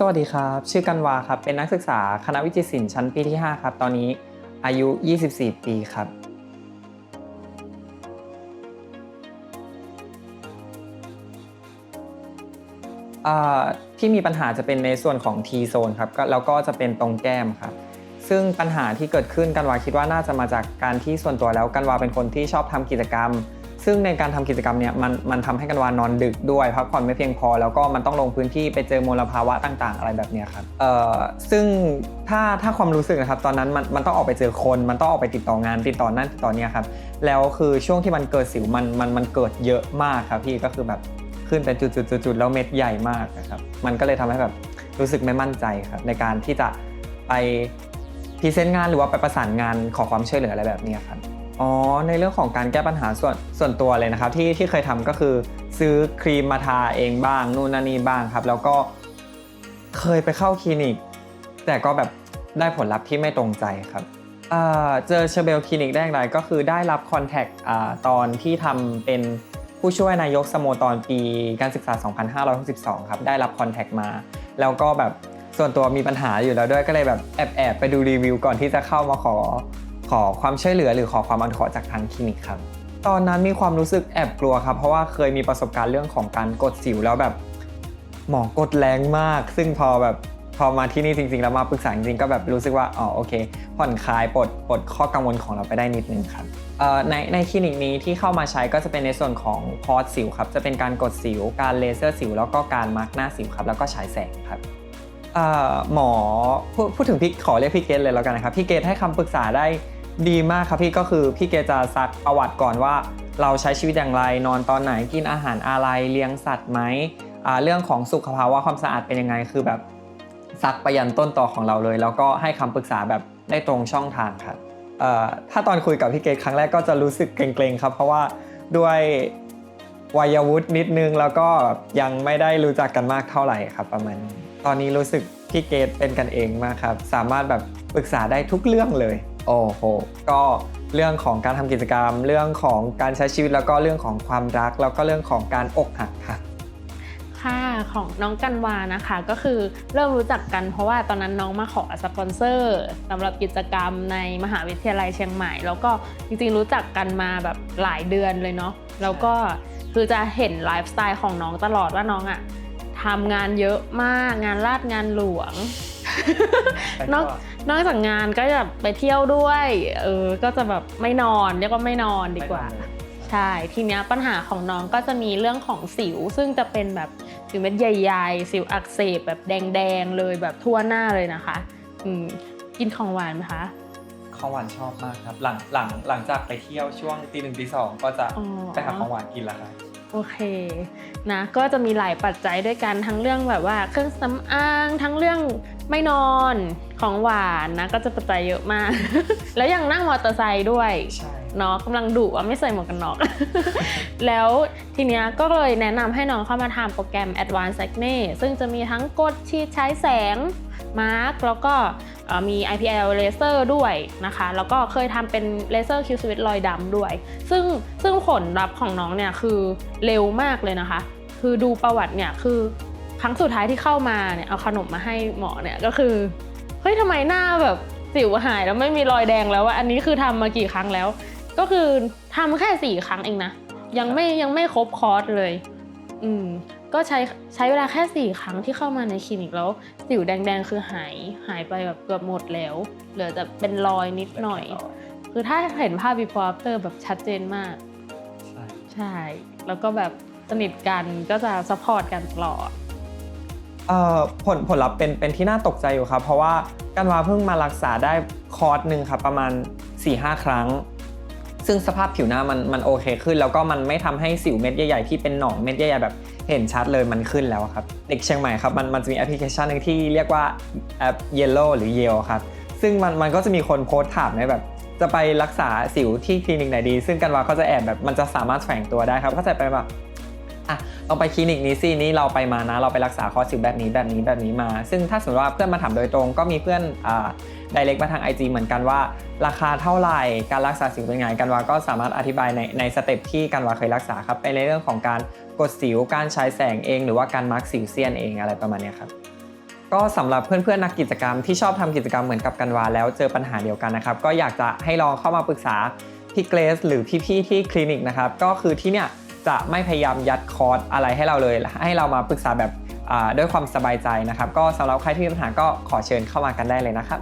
สวัสดีครับ ชื่อกันวาครับ เป็นนักศึกษาคณะวิจิตรศิลป์ชั้นปีที่ 5 ครับ ตอนนี้อายุ 24 ปีครับ ที่มีปัญหาจะเป็นในส่วนของ T zone ครับแล้วก็จะเป็นตรงแก้มครับ ซึ่งปัญหาที่เกิดขึ้นกันวาคิดว่าน่าจะมาจากการที่ส่วนตัวแล้วกันวาเป็นคนที่ชอบทำกิจกรรม ซึ่งในการทำกิจกรรมเนี่ยมันมันทำให้กันวานนอนดึกด้วยพักผ่อนไม่เพียงพอ แล้วก็มันต้องลงพื้นที่ไปเจอมลภาวะต่าง ๆ อะไรแบบเนี้ยครับเอ่อซึ่งถ้าถ้าความรู้สึกนะครับตอนนั้นมันมันต้องออกไปเจอคนมันต้องออกไปติดต่องานติดต่อนั่นติดต่อเนี่ยครับแล้วคือช่วงที่มันเกิดสิวมันมันมันเกิดเยอะมากครับพี่ก็คือแบบขึ้นเป็นจุดๆๆแล้วเม็ดใหญ่มากนะครับมันก็เลยทำให้แบบรู้สึกไม่มั่นใจครับในการที่จะไปพรีเซนต์งานหรือว่าไปประสานงานขอความช่วยเหลืออะไรแบบนี้ครับ อ๋อ ในเรื่องของการแก้ปัญหาส่วนส่วนตัวเลยนะครับ ที่ที่เคยทำก็คือ ซื้อครีมมาทาเองบ้างนู่นนั่นนี่บ้างครับ แล้วก็เคยไปเข้าคลินิก แต่ก็แบบได้ผลลัพธ์ที่ไม่ตรงใจครับเจอเชเบลคลินิกได้อย่างไรก็คือได้รับคอนแทคตอนที่ทำเป็นผู้ช่วยนายกสโมตอนปีการศึกษา 2562 ครับ ได้รับคอนแทคมา แล้วก็แบบส่วนตัวมีปัญหาอยู่แล้วด้วยก็เลยแบบแอบแอบไปดูรีวิวก่อนที่จะเข้ามาขอ ขอความช่วยเหลือหรือขอความอนุเคราะห์จากทางคลินิกครับ ตอนนั้นมีความรู้สึกแอบกลัวครับ เพราะว่าเคยมีประสบการณ์เรื่องของการกดสิวแล้วแบบ หมอกดแรงมาก ซึ่งพอแบบพอมาที่นี่จริงๆแล้วมาปรึกษาจริงๆก็แบบรู้สึกว่าอ๋อโอเคผ่อนคลายปลดปลดข้อกังวลของเราไปได้นิดนึงครับในในคลินิกนี้ที่เข้ามาใช้ก็จะเป็นในส่วนของพอดสิวครับจะเป็นการกดสิว การเลเซอร์สิว แล้วก็การมาร์กหน้าสิวครับแล้วก็ฉายแสงครับหมอพูดพูดถึงพี่ขอเรียกพี่เกตเลยแล้วกันนะครับพี่เกตให้คำปรึกษาได้ ดีมากครับพี่ก็คือพี่เกจะซักประวัติก่อนว่า เราใช้ชีวิตอย่างไรนอนตอนไหนกินอาหารอะไรเลี้ยงสัตว์ไหมเรื่องของสุขภาวะความสะอาดเป็นยังไงคือแบบซักไปยันต้นต่อของเราเลย แล้วก็ให้คำปรึกษาแบบได้ตรงช่องทางครับถ้าตอนคุยกับพี่เกครั้งแรกก็จะรู้สึกเกรงๆครับ เพราะว่าด้วยวัยวุฒินิดนึงแล้วก็ยังไม่ได้รู้จักกันมากเท่าไหร่ครับประมาณตอนนี้รู้สึกพี่เกตเป็นกันเองมากครับ สามารถแบบปรึกษาได้ทุกเรื่องเลย โอ้โห ก็เรื่องของการทำกิจกรรม เรื่องของการใช้ชีวิตแล้วก็เรื่องของความรัก แล้วก็เรื่องของการอกหักครับค่ะของน้องกันวานะคะก็คือเริ่มรู้จักกันเพราะว่าตอนนั้นน้องมาขอสปอนเซอร์สำหรับกิจกรรมในมหาวิทยาลัยเชียงใหม่ แล้วก็จริงๆรู้จักกันมาแบบหลายเดือนเลยเนาะแล้วก็คือจะเห็นไลฟ์สไตล์ของน้องตลอดว่าน้องอะทำงานเยอะมากงานลาดงานหลวง นอกนอกจากงานก็จะไปเที่ยวด้วยเออก็จะแบบไม่นอนเรียกว่าไม่นอนดีกว่า ใช่ทีเนี้ยปัญหาของน้องก็จะมีเรื่องของสิว ซึ่งจะเป็นแบบสิวเม็ดใหญ่ๆ สิวอักเสบแบบแดงๆเลยแบบทั่วหน้าเลยนะคะอืมกินของหวานไหมคะของหวานชอบมากครับ หลังหลังหลังจากไปเที่ยวช่วงตีหนึ่งตีสองก็จะอ๋อไปหาของหวานกินแล้วครับ โอเคนะก็จะมีหลายปัจจัยด้วยกันทั้งเรื่องแบบว่าเครื่องสำอางทั้งเรื่องไม่นอนของหวานนะก็จะปัจจัยเยอะมาก แล้วยังนั่งมอเตอร์ไซค์ด้วยเนาะกำลังดุว่าไม่ใส่หมวกกันน็อก แล้วทีเนี้ยก็เลยแนะนำให้น้องเข้ามาทำโปรแกรม Advanced Acne ซึ่งจะมีทั้งกดฉีดใช้แสงมาร์กแล้วก็ มี IPL เลเซอร์ด้วยนะคะ แล้วก็เคยทำเป็นเลเซอร์คิวสวิตรอยดำด้วย ซึ่งซึ่งผลลัพธ์ของน้องเนี่ยคือเร็วมากเลยนะคะ คือดูประวัติเนี่ยคือครั้งสุดท้ายที่เข้ามาเนี่ยเอาขนมมาให้หมอเนี่ยก็คือเฮ้ยทำไมหน้าแบบสิวหายแล้วไม่มีรอยแดงแล้วว่าอันนี้คือทำมากี่ครั้งแล้ว ก็คือทำแค่สี่ครั้งเองนะยังไม่ยังไม่ครบคอร์สเลย อืม ก็ใช้ใช้เวลาแค่สี่ครั้งที่เข้ามาในคลินิกแล้ว สิวแดงๆ คือหายหายไปแบบเกือบหมดแล้ว เหลือแต่เป็นรอยนิดหน่อย คือถ้าเห็นภาพ before after แบบชัดเจนมาก ใช่ใช่แล้วก็แบบสนิทกันก็จะซัพพอร์ตกันตลอดเอ่อผลผลลัพธ์เป็นเป็นที่น่าตกใจอยู่ครับ เพราะว่ากันวาเพิ่งมารักษาได้คอร์สหนึ่งครับประมาณ4-5 ครั้ง ซึ่งสภาพผิวหน้ามันมันโอเคขึ้น แล้วก็มันไม่ทำให้สิวเม็ดใหญ่ๆที่เป็นหนองเม็ดใหญ่ๆแบบเห็นชัดเลยมันขึ้นแล้วครับ เด็กเชียงใหม่ครับมันมันจะมีแอปพลิเคชันหนึ่งที่เรียกว่าแอป Yellow หรือ Yale ครับซึ่งมันมันก็จะมีคนโพสต์ถามในแบบจะไปรักษาสิวที่คลินิกไหนดี ซึ่งกันว่าเขาจะแอบแบบมันจะสามารถแฝงตัวได้ครับก็จะไปแบบ อะเราไปคลินิกนี้สินี่เราไปมานะเราไปรักษาคอสิวแบบนี้แบบนี้แบบนี้มา ซึ่งถ้าสมมติว่าเพื่อนมาถามโดยตรงก็มีเพื่อนอ่าไดเรกมาทาง IG เหมือนกันว่า ราคาเท่าไหร่การรักษาสิวเป็นไงกันวาก็สามารถอธิบายในในสเต็ปที่กันวาเคยรักษาครับในเรื่องของการกดสิวการใช้แสงเอง หรือว่าการมาร์กสิวเซียนเองอะไรประมาณนี้ครับก็สำหรับเพื่อนๆนักกิจกรรมที่ชอบทำกิจกรรมเหมือนกับกันวาแล้วเจอปัญหาเดียวกันนะครับก็อยากจะให้ลองเข้ามาปรึกษาพี่เกรซหรือพี่ๆที่คลินิกนะครับก็คือที่เนี่ย จะไม่พยายามยัดคอร์สอะไรให้เราเลย ให้เรามาปรึกษาแบบด้วยความสบายใจนะครับ ก็สำหรับใครที่มีปัญหาก็ขอเชิญเข้ามากันได้เลยนะครับ